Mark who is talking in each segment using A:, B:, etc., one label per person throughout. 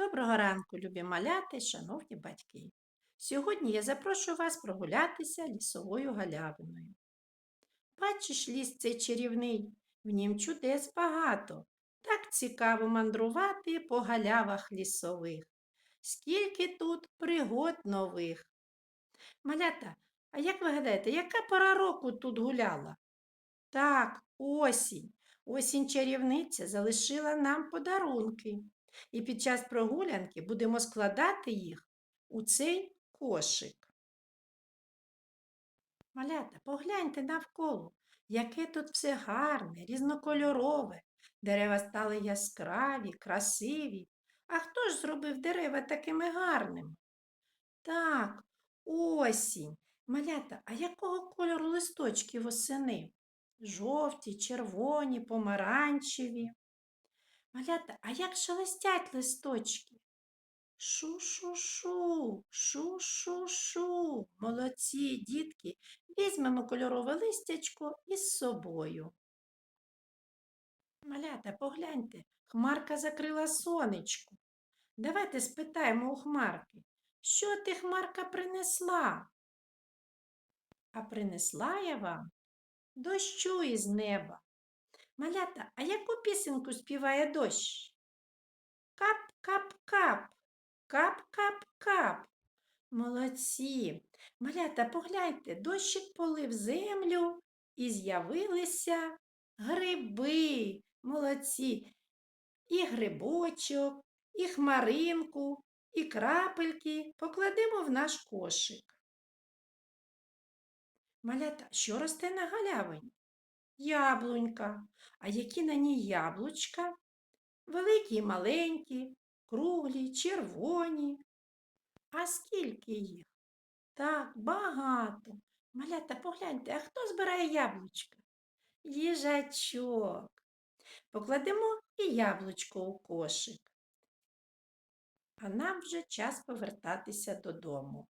A: Доброго ранку, любі маляти, шановні батьки. Сьогодні я запрошую вас прогулятися лісовою галявиною. Бачиш, ліс цей чарівний, в нім чудес багато. Так цікаво мандрувати по галявах лісових. Скільки тут пригод нових. Малята, а як ви гадаєте, яка пора року тут гуляла? Так, осінь. Осінь чарівниця залишила нам подарунки. І під час прогулянки будемо складати їх у цей кошик. Малята, погляньте навколо, яке тут все гарне, різнокольорове. Дерева стали яскраві, красиві. А хто ж зробив дерева такими гарними? Так, осінь. Малята, а якого кольору листочки восени? Жовті, червоні, помаранчеві. Малята, а як шелестять листочки? Шу-шу-шу, шу-шу-шу. Молодці, дітки, візьмемо кольорове листячко із собою. Малята, погляньте, хмарка закрила сонечко. Давайте спитаємо у хмарки, що ти, хмарка, принесла? А принесла я вам дощу із неба. Малята, а яку пісеньку співає дощ? Кап-кап-кап, кап-кап-кап. Молодці. Малята, погляньте, дощик полив землю і з'явилися гриби. Молодці. І грибочок, і хмаринку, і крапельки покладемо в наш кошик. Малята, що росте на галявині? Яблунька. А які на ній яблучка? Великі і маленькі, круглі, червоні. А скільки їх? Так, багато. Малята, погляньте, а хто збирає яблучка? Їжачок. Покладемо і яблучко у кошик. А нам вже час повертатися додому.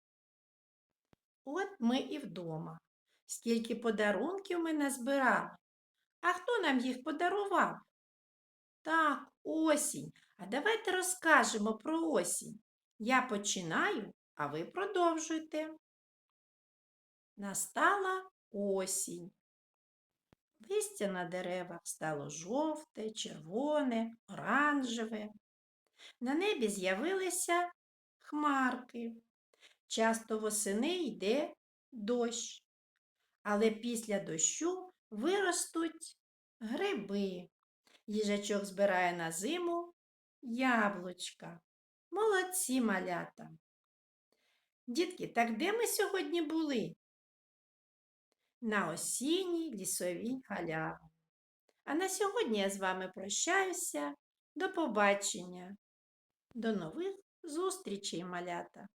A: От ми і вдома. Скільки подарунків ми назбирали. А хто нам їх подарував? Так, осінь. А давайте розкажемо про осінь. Я починаю, а ви продовжуйте. Настала осінь. Листя на деревах стало жовте, червоне, оранжеве. На небі з'явилися хмарки. Часто восени йде дощ, але після дощу виростуть гриби. Їжачок збирає на зиму яблучка. Молодці малята. Дітки, так де ми сьогодні були? На осінній лісовій галяві. А на сьогодні я з вами прощаюся. До побачення. До нових зустрічей, малята!